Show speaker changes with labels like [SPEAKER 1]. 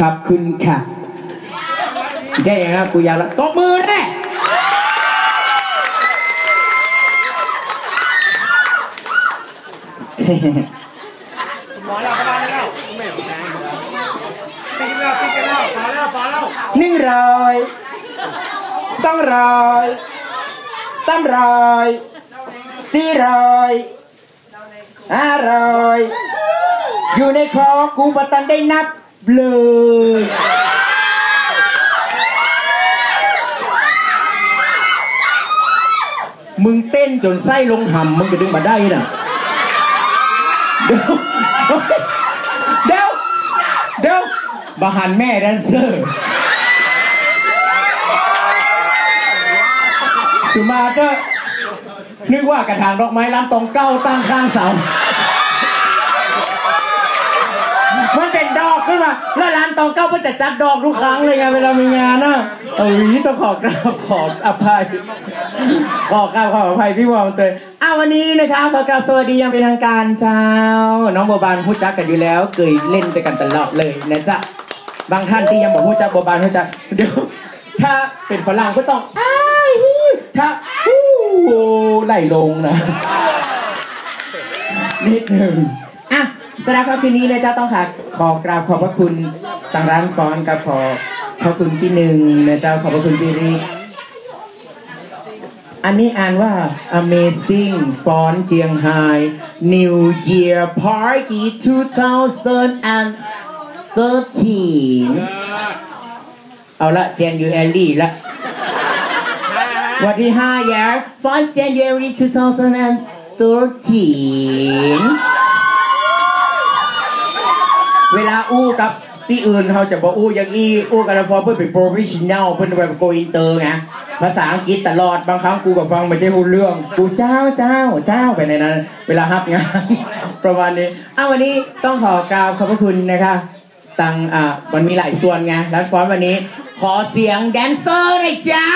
[SPEAKER 1] ขอบคุณค่ะใช่ยังครับกูยาวแล้วตบมือแน่
[SPEAKER 2] หมอแล้วพอแล้วไม่เอาแรงปิดแล้วปิดกันแล้วพอแล้วพอแล้ว
[SPEAKER 1] หนึ่งร้อยสองร้อยสามร้อยสี่ร้อยห้าร้อย อยู่ในคอกูบัตันได้นับเลยมึงเต้นจนไส้ลงหำมึงจะดึงมาได้น่ะเดี๋ยวเดี๋ยวเดี๋ยวบาหันแม่แดนเซอร์ สุมาก็นึกว่ากระถางดอกไม้ร้านตรงเก้าตั้งข้างเสา มันเป็นดอกขึ้นมา แล้วร้านตองเก้าก็จะจัดดอกทุกครั้งเลยไงเวลามีงานนะเอ้ยต้องขอกราบขออภัยขอกราบขออภัยพี่วอมเตยอ้าววันนี้นะครับขอกราบสวัสดียังเป็นทางการเจ้า น้องโบบานพูดจักกันอยู่แล้วเคยเล่นด้วยกันตลอดเลยนะจ๊ะบางท่านที่ยังบอกพูดจักโบบานพูดจักเดี๋ยวถ้าเป็นฝรั่งก็ต้องอ้ายฮู้ถ้าฮู้ไหลลงนะนิดหนึ่งอะสำหรับครับคืนนี้นะจ๊ะต้องค่ะขอกราบขอบพระคุณ ทางร้านฟอนกับขอขอบคุณพี่หนึ่งนะจ๊ะขอบพระคุณพี่ริอันนี้อ่านว่า Amazing Font เจียงไฮ้ New Year Party 2013 เอาละเจนยูแอลลี่ละวันที่5 year 1 January 2013 เวลาอู้กับ ที่อื่นเขาจะบอกอู้อย่างอีอู้กันแล้วพอเพื่อเป็นโปรเฟชชั่นแนลเพื่อนแบบโกอินเตอร์ไงภาษาอังกฤษตลอดบางครั้งกูก็ฟังไม่ได้รู้เรื่อง กูเจ้าเจ้าเจ้าไปในนั้น เวลาฮับงานประมาณนี้อ้าววันนี้ต้องขอกล่าวขอบพระคุณนะคะตังอ่ามันมีหลายส่วนไงร้านฟอนต์วันนี้ ขอเสียงแดนเซอร์หน่อยจ้า